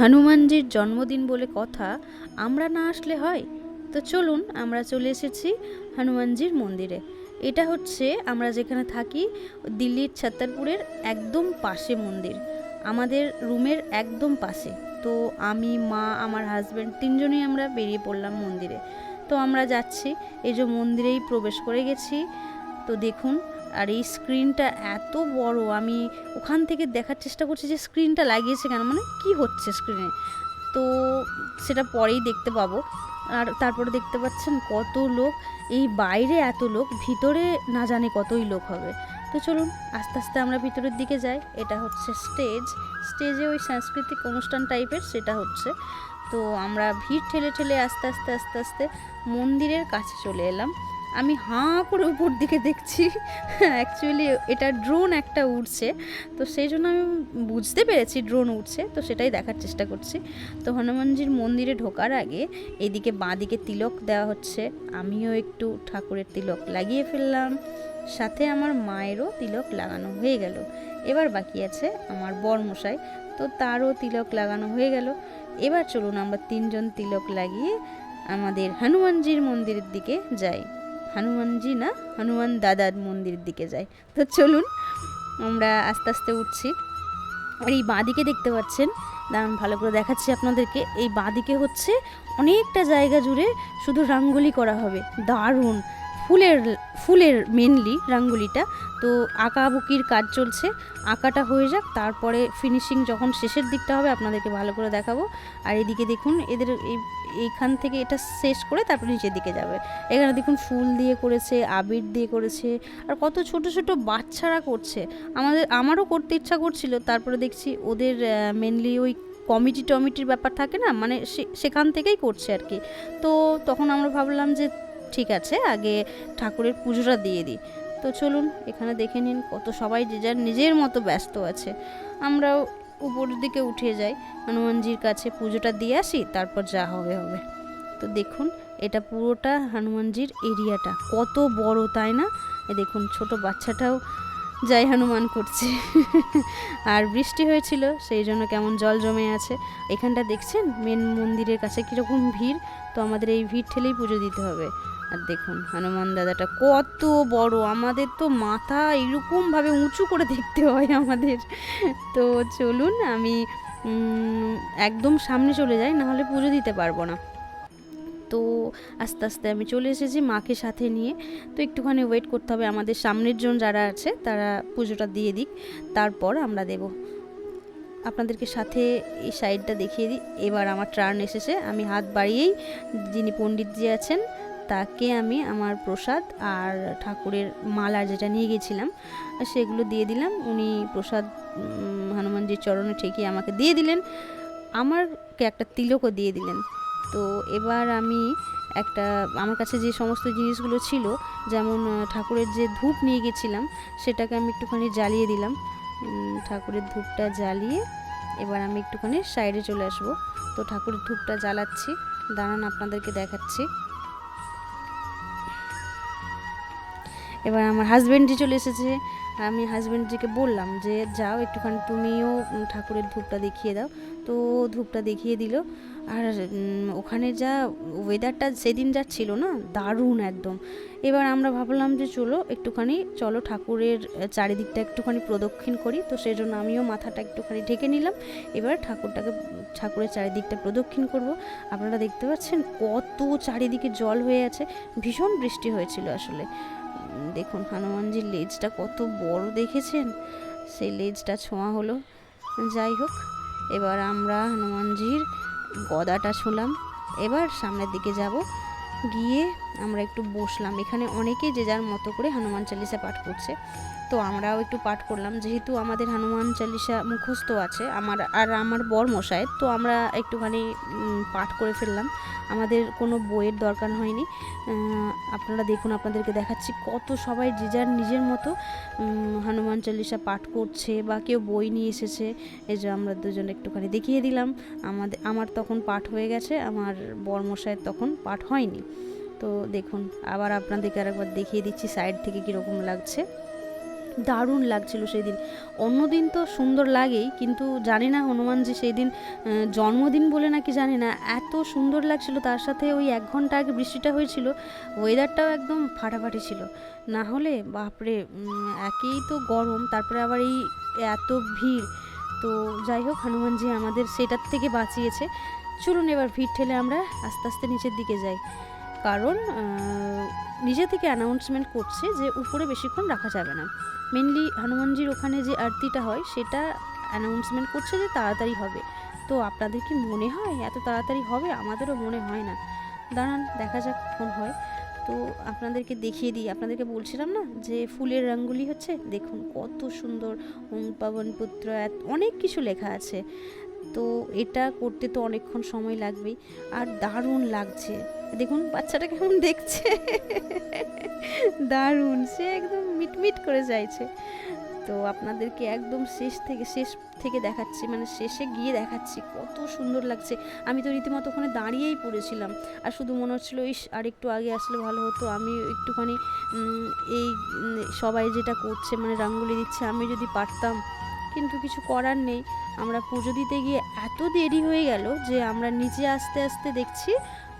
হনুমানজির জন্মদিন বলে কথা আমরা না আসলে হয়? তো চলুন আমরা চলে এসেছি হনুমানজির মন্দিরে। এটা হচ্ছে আমরা যেখানে থাকি দিল্লির ছত্তরপুরের একদম পাশে মন্দির। আমাদের রুমের একদম পাশে। তো আমি, মা, আমার হাজব্যান্ড তিনজনই আমরা বেরিয়ে পড়লাম মন্দিরে। তো আমরা যাচ্ছি, এই যে মন্দিরেই প্রবেশ করে গেছি। তো দেখুন আর এই স্ক্রিনটা এত বড়, আমি ওখান থেকে দেখার চেষ্টা করছি যে স্ক্রিনটা লাগিয়েছে কেন মানে কি হচ্ছে স্ক্রিনে তো সেটা পরেই দেখতে পাবো। আর তারপরে দেখতে পাচ্ছেন কত লোক, এই বাইরে এত লোক, ভিতরে না জানে কতই লোক হবে। তো চলুন, আস্তে আস্তে আমরা ভিতরের দিকে যাই। এটা হচ্ছে স্টেজ স্টেজে ওই সাংস্কৃতিক অনুষ্ঠান টাইপের সেটা হচ্ছে। তো আমরা ভিড় ঠেলে ঠেলে আস্তে আস্তে আস্তে আস্তে মন্দিরের কাছে চলে এলাম। আমি হাঁ করে উপর দিকে দেখছি। অ্যাকচুয়ালি এটা ড্রোন একটা উড়ছে। তো সেই জন্য আমি বুঝতে পেরেছি ড্রোন উঠছে তো সেটাই দেখার চেষ্টা করছি। তো হনুমানজির মন্দিরে ঢোকার আগে এদিকে বাঁদিকে তিলক দেওয়া হচ্ছে। আমিও একটু ঠাকুরের তিলক লাগিয়ে ফেললাম। সাথে আমার মায়েরও তিলক লাগানো হয়ে গেল। এবার বাকি আছে আমার বরমশাই। তো তারও তিলক লাগানো হয়ে গেল। এবার চলুন আমরা তিনজন তিলক লাগিয়ে আমাদের হনুমানজির মন্দিরের দিকে যাই। হনুমানজি না, হনুমান দাদার মন্দিরের দিকে যাই তো চলুন, আমরা আস্তে আস্তে উঠছি। আর এই বাঁদিকে দেখতে পাচ্ছেন, দাঁড়ান, ভালো করে দেখাচ্ছি আপনাদেরকে। এই বাঁদিকে হচ্ছে অনেকটা জায়গা জুড়ে শুধু রাঙ্গুলি করা হবে। দারুণ! ফুলের ফুলের মেনলি রাঙ্গুলিটা। তো আঁকাবুকির কাজ চলছে। আঁকাটা হয়ে যাক, তারপরে ফিনিশিং যখন শেষের দিকটা হবে, আপনাদেরকে ভালো করে দেখাবো। আর এদিকে দেখুন, এদের এই, এইখান থেকে এটা শেষ করে তারপর নিচের দিকে যাবে। এখানে দেখুন, ফুল দিয়ে করেছে, আবির দিয়ে করেছে, আর কত ছোট ছোট বাচ্চারা করছে। আমাদের, আমারও করতে ইচ্ছা করছিল, তারপরে দেখছি ওদের মেনলি ওই কমিটি টমিটির ব্যাপার থাকে না মানে সেখান থেকেই করছে আর কি। তো তখন আমরা ভাবলাম যে ঠিক আছে, আগে ঠাকুরের পুজোটা দিয়ে দিই। তো চলুন, এখানে দেখে নিন কত সবাই যে যার নিজের মতো ব্যস্ত আছে। আমরাও উপরের দিকে উঠে যাই, হনুমানজির কাছে পুজোটা দিয়ে আসি, তারপর যা হবে হবে। তো দেখুন, এটা পুরোটা হনুমানজির এরিয়াটা। কত বড়, তাই না? এ দেখুন, ছোট বাচ্চাটাও যাই হনুমান করছে। আর বৃষ্টি হয়েছিল, সেই জন্য কেমন জল জমে আছে। এখানটা দেখছেন? মেন মন্দিরের কাছে কীরকম ভিড়, তো আমাদের এই ভিড় ঠেলেই পুজো দিতে হবে। আর দেখুন, হনুমান দাদাটা কত বড়। আমাদের তো মাথা এরকমভাবে উঁচু করে দেখতে হয় আমাদের। তো চলুন, আমি একদম সামনে চলে যাই, নাহলে পুজো দিতে পারব না। তো আস্তে আস্তে আমি চলে এসেছি মাকে সাথে নিয়ে। তো একটুখানি ওয়েট করতে হবে আমাদের সামনের জন যারা আছে, তারা পুজোটা দিয়ে দিক। তারপর আমরা দেব। আপনাদেরকে সাথে এই সাইডটা দেখিয়ে দিই। এবার আমার ট্রার্ন এসেছে। আমি হাত বাড়িয়েই যিনি পণ্ডিতজি আছেন তাকে আমি আমার প্রসাদ আর ঠাকুরের মালা যেটা নিয়ে গেছিলাম, সেগুলো দিয়ে দিলাম। উনি প্রসাদ হনুমানজির চরণে ঠেকিয়ে আমাকে দিয়ে দিলেন। আমারকে একটা তিলকও দিয়ে দিলেন। তো এবার আমি একটা, আমার কাছে যে সমস্ত জিনিসগুলো ছিল, যেমন ঠাকুরের যে ধূপ নিয়ে গেছিলাম, সেটাকে আমি একটুখানি জ্বালিয়ে দিলাম। ঠাকুরের ধূপটা জ্বালিয়ে এবার আমি একটুখানি সাইডে চলে আসব। তো ঠাকুরের ধূপটা জ্বালাচ্ছি। দাঁড়ান, আপনাদেরকে দেখাচ্ছি। এবার আমার হাজব্যান্ডজি চলে এসেছে। আমি হাজব্যান্ডজিকে বললাম যে, যাও একটুখানি তুমিও ঠাকুরের ধূপটা দেখিয়ে দাও। তো ধূপটা দেখিয়ে দিল। আর ওখানে যা ওয়েদারটা সেদিন যা ছিল না, দারুণ একদম। এবার আমরা ভাবলাম যে, চলো একটুখানি, চলো ঠাকুরের চারিদিকটা একটুখানি প্রদক্ষিণ করি। তো সেই জন্য আমিও মাথাটা একটুখানি ঢেকে নিলাম। এবার ঠাকুরটাকে, ঠাকুরের চারিদিকটা প্রদক্ষিণ করব। আপনারা দেখতে পাচ্ছেন কত চারিদিকে জল হয়ে আছে। ভীষণ বৃষ্টি হয়েছিল আসলে। দেখুন হনুমানজির লেজটা কত বড় দেখেছেন? সেই লেজটা ছোঁয়া হলো। যাই হোক, এবার আমরা হনুমানজির গদাটা শুনলাম এবার সামনের দিকে যাব। গিয়ে আমরা একটু বসলাম। এখানে অনেকে যে যার মতো করে হনুমান চালিসা পাঠ করছে। তো আমরাও একটু পাঠ করলাম। যেহেতু আমাদের হনুমান চালিসা মুখস্থ আছে, আমার আর আমার বর মশাইয়ের তো আমরা একটুখানি পাঠ করে ফেললাম। আমাদের কোনো বইয়ের দরকার হয়নি। আপনারা দেখুন, আপনাদেরকে দেখাচ্ছি কত সবাই যে যার নিজের মতো হনুমান চল্লিশা পাঠ করছে বা কেউ বই নিয়ে এসেছে। এই যে আমরা দুজন একটুখানি দেখিয়ে দিলাম। আমাদের, আমার তখন পাঠ হয়ে গেছে, আমার বরমশাইয়ের তখন পাঠ হয়নি। তো দেখুন, আবার আপনাদেরকে আরেকবার দেখিয়ে দিচ্ছি, সাইড থেকে কীরকম লাগছে। দারুণ লাগছিল সেই দিন অন্যদিন তো সুন্দর লাগেই, কিন্তু জানি না হনুমানজি সেই দিন জন্মদিন বলে নাকি জানি না, এত সুন্দর লাগছিল, তার সাথে ওই এক ঘণ্টা আগে বৃষ্টিটা হয়েছিল ওয়েদারটাও একদম ফাটাফাটি ছিল। না হলে, বাপরে একেই তো গরম, তারপরে আবার এই এত ভিড়। তো যাই হোক, হনুমানজি আমাদের সেটার থেকে বাঁচিয়েছে। চলুন এবার ভিড় ঠেলে আমরা আস্তে আস্তে নিচের দিকে যাই। কারণ নিজে থেকে অ্যানাউন্সমেন্ট করছে যে উপরে বেশিক্ষণ রাখা যাবে না। মেনলি হনুমানজির ওখানে যে আরতিটা হয়, সেটা অ্যানাউন্সমেন্ট করছে যে তাড়াতাড়ি হবে। তো আপনাদের কি মনে হয়? এত তাড়াতাড়ি হবে? আমাদেরও মনে হয় না। দাঁড়ান, দেখা যাক কখন হয়। তো আপনাদেরকে দেখিয়ে দিই। আপনাদেরকে বলছিলাম না যে ফুলের রঙ্গুলি হচ্ছে? দেখুন কত সুন্দর। ওং পাবন পুত্র অনেক কিছু লেখা আছে। তো এটা করতে তো অনেকক্ষণ সময় লাগবেই। আর দারুণ লাগছে। দেখুন, বাচ্চাটা কেমন দেখছে। দারুণ, সে একদম মিটমিট করে যাইছে। তো আপনাদেরকে একদম শেষ থেকে শেষ থেকে দেখাচ্ছি মানে শেষে গিয়ে দেখাচ্ছি, কত সুন্দর লাগছে। আমি তো রীতিমতো ওখানে দাঁড়িয়েই পড়েছিলাম। আর শুধু মনে হচ্ছিল, ইস, আর একটু আগে আসলে ভালো হতো। আমি একটুখানি এই সবাই যেটা করছে মানে রাঙ্গুলি দিচ্ছে, আমি যদি পারতাম কিন্তু কিছু করার নেই। আমরা পুজো দিতে গিয়ে এত দেরি হয়ে গেল যে আমরা নিচে আস্তে আস্তে দেখছি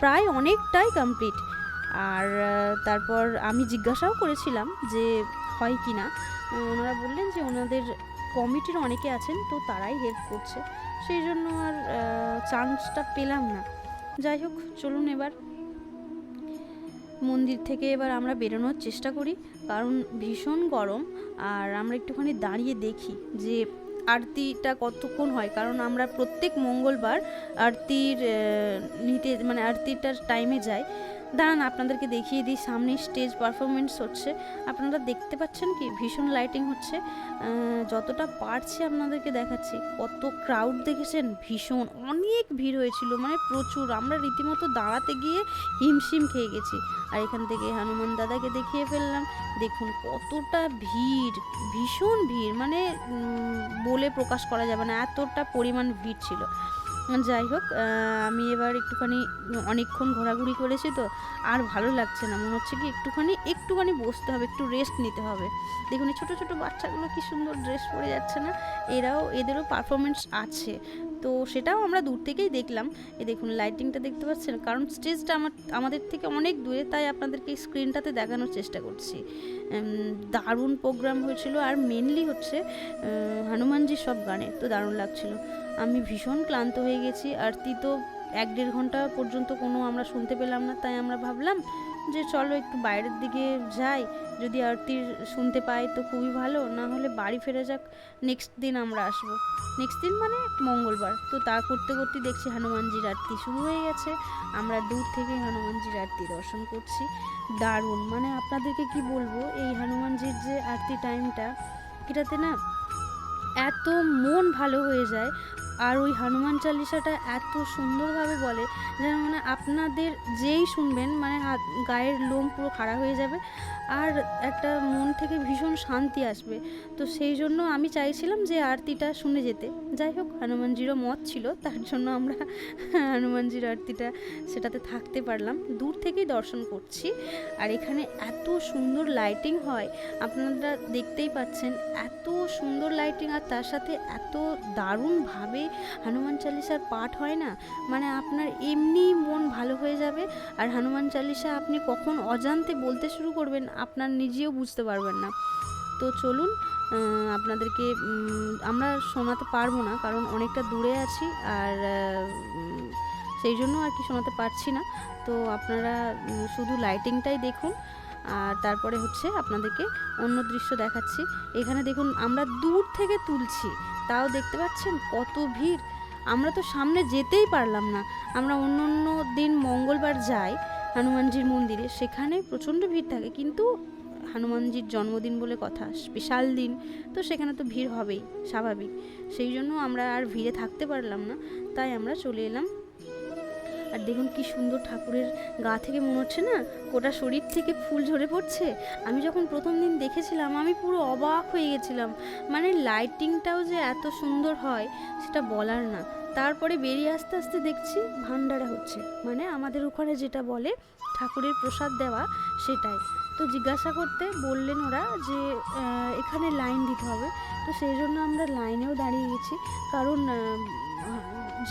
প্রায় অনেকটাই কমপ্লিট আর তারপর আমি জিজ্ঞাসাও করেছিলাম যে হয় কি না। ওনারা বললেন যে ওনাদের কমিটির অনেকে আছেন, তো তারাই হেল্প করছে। সেই জন্য আর চান্সটা পেলাম না। যাই হোক, চলুন এবার। মন্দির থেকে এবার আমরা বেরোনোর চেষ্টা করি। কারণ ভীষণ গরম আর আমরা একটুখানি দাঁড়িয়ে দেখি যে আরতিটা কতক্ষণ হয়। কারণ আমরা প্রত্যেক মঙ্গলবার আরতির নিতে মানে আরতিটার টাইমে যাই। দাঁড়ান, আপনাদেরকে দেখিয়ে দিই, সামনে স্টেজ পারফরমেন্স হচ্ছে। আপনারা দেখতে পাচ্ছেন কি, ভীষণ লাইটিং হচ্ছে। যতটা পারছি আপনাদেরকে দেখাচ্ছি, কত ক্রাউড দেখেছেন, ভীষণ। অনেক ভিড় হয়েছিল মানে প্রচুর। আমরা রীতিমতো দাঁড়াতে গিয়ে হিমশিম খেয়ে গেছি। আর এখান থেকে হনুমান দাদাকে দেখিয়ে ফেললাম। দেখুন কতটা ভিড়, ভীষণ ভিড়। মানে বলে প্রকাশ করা যাবে না, এতটা পরিমাণ ভিড় ছিল। যাই হোক আমি এবার একটুখানি অনেকক্ষণ ঘোরাঘুরি করেছি তো, আর ভালো লাগছে না। মনে হচ্ছে কি একটুখানি একটুখানি বসতে হবে, একটু রেস্ট নিতে হবে। দেখুন, এই ছোটো ছোটো বাচ্চাগুলো কি সুন্দর ড্রেস পরে যাচ্ছে না? এরাও, এদেরও পারফরমেন্স আছে। তো সেটাও আমরা দূর থেকেই দেখলাম। এ দেখুন লাইটিংটা দেখতে পাচ্ছেন? কারণ স্টেজটা আমার, আমাদের থেকে অনেক দূরে, তাই আপনাদেরকে স্ক্রিনটাতে দেখানোর চেষ্টা করছি। দারুণ প্রোগ্রাম হয়েছিল, আর মেনলি হচ্ছে হনুমানজির সব গানে, তো দারুণ লাগছিল। আমি ভীষণ ক্লান্ত হয়ে গেছি আরতি তো এক দেড় ঘণ্টা পর্যন্ত কোনো আমরা শুনতে পেলাম না, তাই আমরা ভাবলাম যে চলো একটু বাইরের দিকে যাই, যদি আরতির শুনতে পাই তো খুবই ভালো, না হলে বাড়ি ফেরা যাক নেক্সট দিন আমরা আসব। নেক্সট দিন মানে মঙ্গলবার, তো তা করতে করতে দেখছি হনুমানজির আরতি শুরু হয়ে গেছে, আমরা দূর থেকে হনুমানজির আরতি দর্শন করছি। দারুণ মানে আপনাদেরকে কি বলব, এই হনুমানজির যে আরতি টাইমটা এটাতে না এত মন ভালো হয়ে যায় আর ওই হনুমান চালিসাটা এত সুন্দরভাবে বলে যেন মানে আপনাদের যেই শুনবেন মানে হাত, গায়ের লোম পুরো খাড়া হয়ে যাবে আর একটা মন থেকে ভীষণ শান্তি আসবে। তো সেই জন্য আমি চাইছিলাম যে আরতিটা শুনে যেতে। যাই হোক, হনুমানজিরও মত ছিল, তার জন্য আমরা হনুমানজির আরতিটা সেটাতে থাকতে পারলাম। দূর থেকেই দর্শন করছি আর এখানে এত সুন্দর লাইটিং হয়। আপনারা দেখতেই পাচ্ছেন, এত সুন্দর লাইটিং আর তার সাথে এত দারুণভাবে হনুমান চালিসার পাঠ হয় না? মানে আপনার এমনি মন ভালো হয়ে যাবে। আর হনুমান চালিসা আপনি কখন অজান্তে বলতে শুরু করবেন, আপনার নিজেও বুঝতে পারবেন না। তো চলুন আপনাদেরকে আমরা শোনাতে পারব না, কারণ অনেকটা দূরে আছি। আর সেই জন্য আর কি শোনাতে পারছি না। তো আপনারা শুধু লাইটিংটাই দেখুন। আর তারপরে হচ্ছে আপনাদেরকে অন্য দৃশ্য দেখাচ্ছি। এখানে দেখুন, আমরা দূর থেকে তুলছি। তাও দেখতে পাচ্ছেন কত ভিড়। আমরা তো সামনে যেতেই পারলাম না। আমরা অন্য অন্য দিন মঙ্গলবার যাই হনুমানজির মন্দিরে সেখানে প্রচণ্ড ভিড় থাকে। কিন্তু হনুমানজির জন্মদিন বলে কথা, স্পেশাল দিন, তো সেখানে তো ভিড় হবেই, স্বাভাবিক। সেই জন্য আমরা আর ভিড়ে থাকতে পারলাম না। তাই আমরা চলে এলাম আর দেখুন কি সুন্দর ঠাকুরের গা থেকে মনে হচ্ছে না, গোটা শরীর থেকে ফুল ঝরে পড়ছে। আমি যখন প্রথম দিন দেখেছিলাম, আমি পুরো অবাক হয়ে গেছিলাম। মানে লাইটিংটাও যে এত সুন্দর হয়, সেটা বলার না। তারপরে বেরিয়ে আস্তে আস্তে দেখছি ভান্ডারা হচ্ছে। মানে আমাদের ওখানে যেটা বলে, ঠাকুরের প্রসাদ দেওয়া, সেটাই। তো জিজ্ঞাসা করতে বললেন ওরা যে এখানে লাইন দিতে হবে। তো সেই জন্য আমরা লাইনেও দাঁড়িয়ে গেছি। কারণ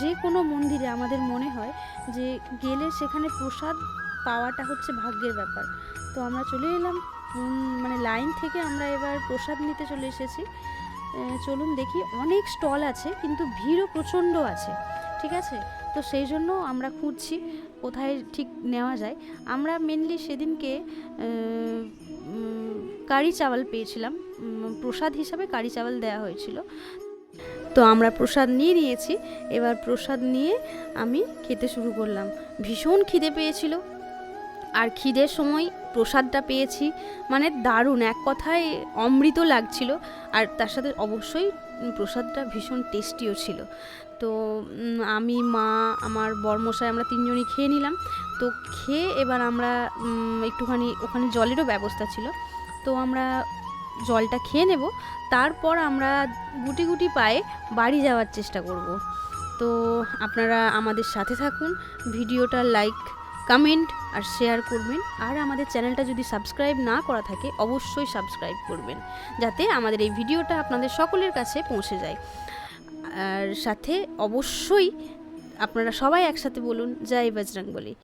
যে কোনো মন্দিরে আমাদের মনে হয় যে গেলে সেখানে প্রসাদ পাওয়াটা হচ্ছে ভাগ্যের ব্যাপার। তো আমরা চলে এলাম মানে লাইন থেকে আমরা এবার প্রসাদ নিতে চলে এসেছি। চলুন দেখি, অনেক স্টল আছে কিন্তু ভিড়ও প্রচণ্ড আছে, ঠিক আছে? তো সেই জন্য আমরা খুঁজছি, কোথায় ঠিক নেওয়া যায়। আমরা মেনলি সেদিনকে কারি চাওয়াল পেয়েছিলাম। প্রসাদ হিসাবে কারি চাওয়াল দেওয়া হয়েছিল। তো আমরা প্রসাদ নিয়ে নিয়েছি। এবার প্রসাদ নিয়ে আমি খেতে শুরু করলাম। ভীষণ খিদে পেয়েছিল। আর খিদের সময় প্রসাদটা পেয়েছি। মানে দারুণ, এক কথায় অমৃত লাগছিল। আর তার সাথে অবশ্যই প্রসাদটা ভীষণ টেস্টিও ছিল। তো আমি, মা, আমার বরমশাই আমরা তিনজনই খেয়ে নিলাম। তো খেয়ে এবার আমরা একটুখানি ওখানে জলেরও ব্যবস্থা ছিল। তো আমরা জলটা খেয়ে নেব। তারপর আমরা গুটি গুটি পায়ে বাড়ি যাওয়ার চেষ্টা করব। তো আপনারা আমাদের সাথে থাকুন, ভিডিওটা লাইক, কমেন্ট আর শেয়ার করবেন। আর আমাদের চ্যানেলটা যদি সাবস্ক্রাইব না করা থাকে, অবশ্যই সাবস্ক্রাইব করবেন, যাতে আমাদের এই ভিডিওটা আপনাদের সকলের কাছে পৌঁছে যায়। আর সাথে অবশ্যই আপনারা সবাই একসাথে বলুন, জয় বজরং বলি